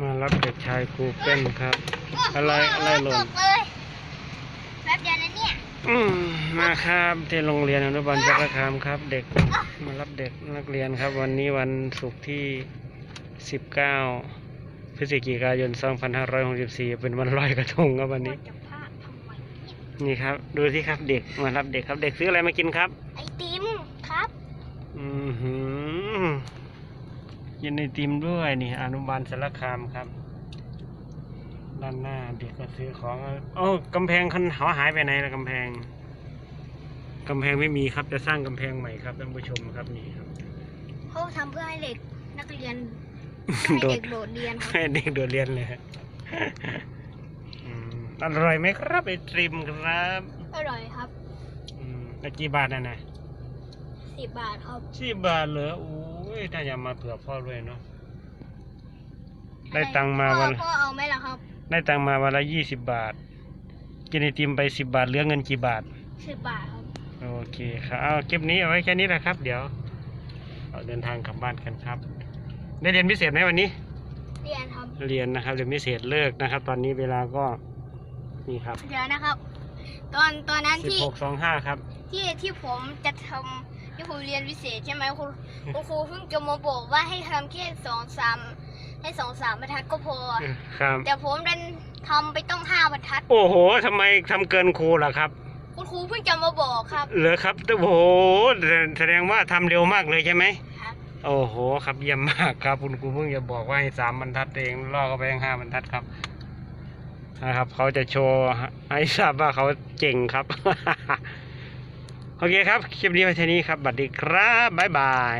มารับเด็กชายครูเป้นครับ อะไรอะไรหล่นตกเลยแป๊บเดียวนะเนี่ยอืมมาครับที่โรงเรียนอนุบาลจักรคามครับ เด็กมารับเด็กนักเรียนครับ วันนี้วันศุกร์ที่ 19 พฤศจิกายน 2564 เป็นวันลอยกระทงครับวันนี้จะพลาดทำไมนี่ครับ ดูที่ครับเด็กมารับเด็กครับ เด็กซื้ออะไรมากินครับ ไอติมครับ อือหือ กินไอติมด้วยนี่อนุบาลสารคามครับ ด้านหน้าเด็กก็ซื้อของโอ้ากำแพงคันเขาหายไปไหนละกำแพงกำแพงไม่มีครับจะสร้างกำแพงใหม่ครับท่านผู้ชมครับนี่ครับเขาทำเพื่อให้เด็กนักเรียนโดให้ดเด็กโดดเรียนครับให้เด็กโดดเรียนเลยฮะอืมอร่อยไหมครับไอติมครับอร่อยครับอืมแล้วกี่บาทน่ะนะสิบบาทครับสิบบาทเหรอโอ้ ยถ้าอย่ามาเผื่อพ่อด้วยเนาะ ได้ตังค์มาวันพ่อพ่อเอาไหมล่ะครับได้ตังค์มาวันละยี่สิบบาท กินไอติมไปสิบบาทเหลือเงินกี่บาท สิบบาทครับ โอเคครับเอาคลิปนี้เอาไว้แค่นี้แหละครับ เดี๋ยวเราเดินทางกลับบ้านกันครับ ได้เรียนพิเศษไหมวันนี้ เรียนครับ เรียนนะครับเรียนพิเศษเลิกนะครับ ตอนนี้เวลาก็นี่ครับเดี๋ยวนะครับ ตอนตอนนั้นสิบที่หกสองห้าครับ ที่ที่ผมจะทำ ที่ผมเรียนพิเศษใช่ไหมครูคุณครูเพิ่งจะมาบอกว่าให้ทำแค่สองสามให้สองสามบรรทัดก็พอ ครับ แต่ผมดันทำไปต้องห้าบรรทัด โอ้โหทำไมทำเกินครูล่ะครับ คุณครูเพิ่งจะมาบอกครับเหรอครับโอ้โหแสดงว่าทำเร็วมากเลยใช่ไหมครับ โอ้โห ครับเยี่ยมมากครับ คุณครูเพิ่งจะบอกว่าให้สามบรรทัดเองล่อเข้าไปยังห้าบรรทัดครับนะครับ เขาจะโชว์ให้ทราบว่าเขาเจ๋งครับ โอเคครับ คลิปนี้ไว้เท่านี้ครับ บัสดีครับ บ๊ายบาย